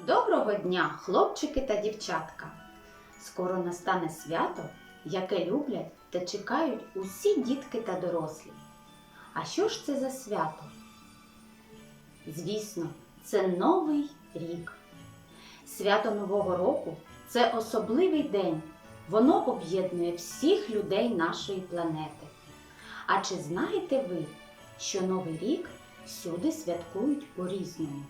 Доброго дня, хлопчики та дівчатка! Скоро настане свято, яке люблять та чекають усі дітки та дорослі. А що ж це за свято? Звісно, це Новий рік. Свято Нового року це особливий день. Воно об'єднує всіх людей нашої планети. А чи знаєте ви, що Новий рік всюди святкують по-різному?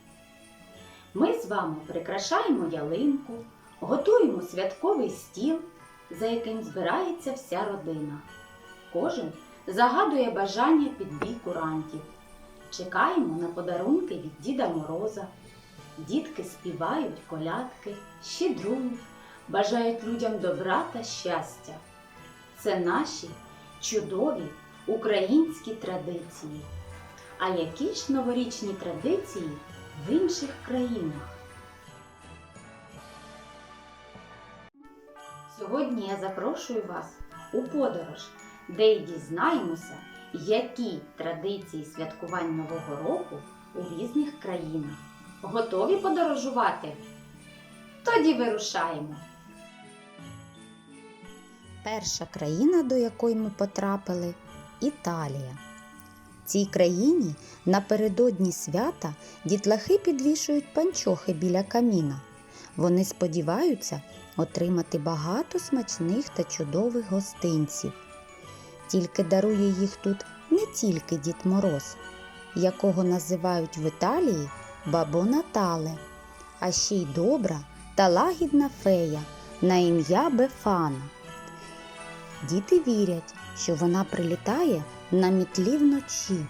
Ми з вами прикрашаємо ялинку, готуємо святковий стіл, за яким збирається вся родина. Кожен загадує бажання під бій курантів. Чекаємо на подарунки від Діда Мороза. Дітки співають колядки, щедрують, бажають людям добра та щастя. Це наші чудові українські традиції. А які ж новорічні традиції в інших країнах? Сьогодні я запрошую вас у подорож, де й дізнаємося, які традиції святкувань Нового року у різних країнах. Готові подорожувати? Тоді вирушаємо! Перша країна, до якої ми потрапили Італія. Цій країні напередодні свята дітлахи підвішують панчохи біля каміна. Вони сподіваються отримати багато смачних та чудових гостинців. Тільки дарує їх тут не тільки Дід Мороз, якого називають в Італії Бабо Натале, а ще й добра та лагідна фея на ім'я Бефана. Діти вірять, що вона прилітає на мітлі вночі,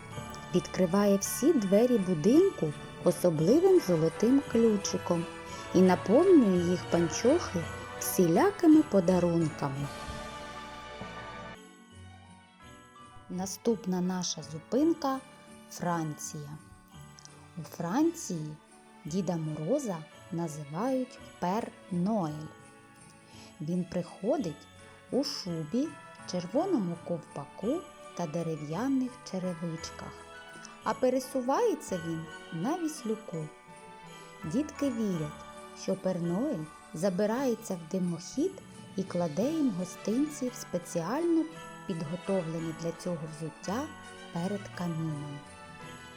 відкриває всі двері будинку особливим золотим ключиком і наповнює їх панчохи всілякими подарунками. Наступна наша зупинка Франція. У Франції Діда Мороза називають Пер Ноель. Він приходить у шубі, червоному ковпаку та дерев'яних черевичках, а пересувається він на віслюку. Дітки вірять, що Перноель забирається в димохід і кладе їм гостинці в спеціально підготовлені для цього взуття перед каміном.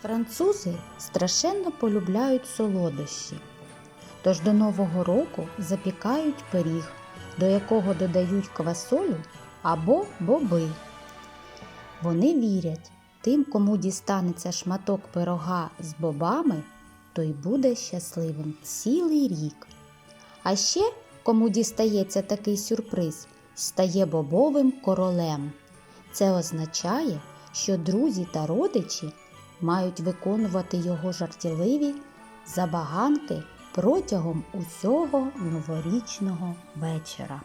Французи страшенно полюбляють солодощі, тож до Нового року запікають пиріг, до якого додають квасолю або боби. Вони вірять, тим, кому дістанеться шматок пирога з бобами, той буде щасливим цілий рік. А ще, кому дістається такий сюрприз, стає бобовим королем. Це означає, що друзі та родичі мають виконувати його жартівливі забаганки протягом усього новорічного вечора.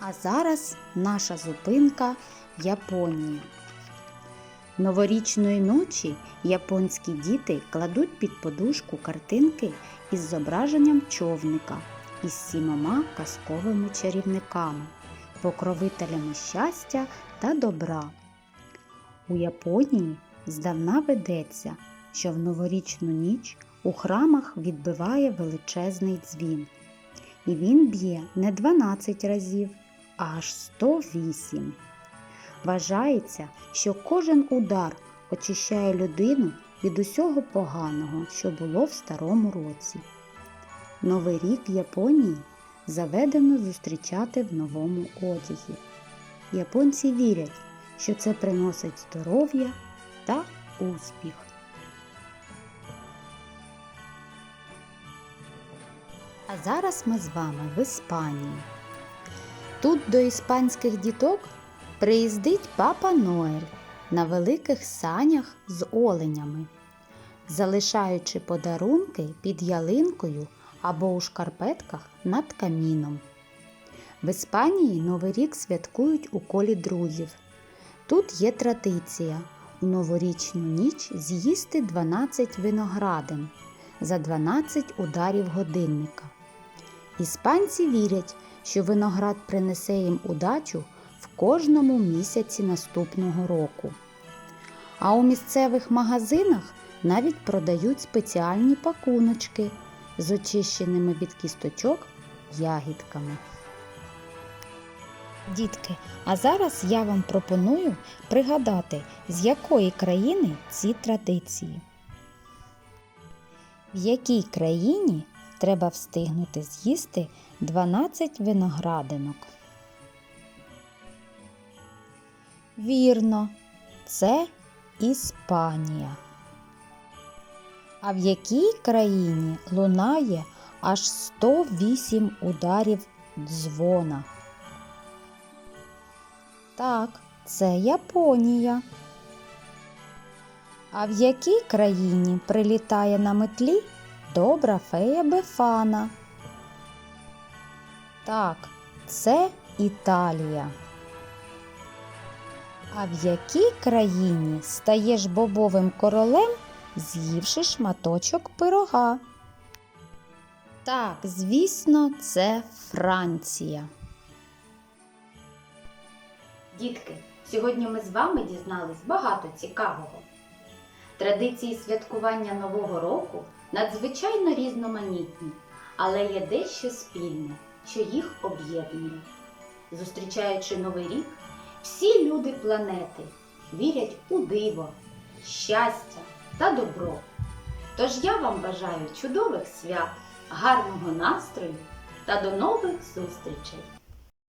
А зараз наша зупинка Японія. Новорічної ночі японські діти кладуть під подушку картинки із зображенням човника із сімома казковими чарівниками, покровителями щастя та добра. У Японії здавна ведеться, що в новорічну ніч у храмах відбиває величезний дзвін. І він б'є не 12 разів, а аж 108. Вважається, що кожен удар очищає людину від усього поганого, що було в старому році. Новий рік в Японії заведено зустрічати в новому одязі. Японці вірять, що це приносить здоров'я та успіх. А зараз ми з вами в Іспанії. Тут до іспанських діток приїздить папа Ноель на великих санях з оленями, залишаючи подарунки під ялинкою або у шкарпетках над каміном. В Іспанії Новий рік святкують у колі друзів. Тут є традиція у новорічну ніч з'їсти 12 виноградин за 12 ударів годинника. Іспанці вірять, що виноград принесе їм удачу в кожному місяці наступного року. А у місцевих магазинах навіть продають спеціальні пакуночки з очищеними від кісточок ягідками. Дітки, а зараз я вам пропоную пригадати, з якої країни ці традиції. В якій країні треба встигнути з'їсти 12 виноградинок? Вірно, це Іспанія. А в якій країні лунає аж 108 ударів дзвона? Так, це Японія. А в якій країні прилітає на метлі добра фея Бефана? Так, це Італія. А в якій країні стаєш бобовим королем, з'ївши шматочок пирога? Так, звісно, це Франція. Дітки, сьогодні ми з вами дізнались багато цікавого. Традиції святкування Нового року надзвичайно різноманітні, але є дещо спільне, що їх об'єднує. Зустрічаючи Новий рік, всі люди планети вірять у диво, щастя та добро. Тож я вам бажаю чудових свят, гарного настрою та до нових зустрічей!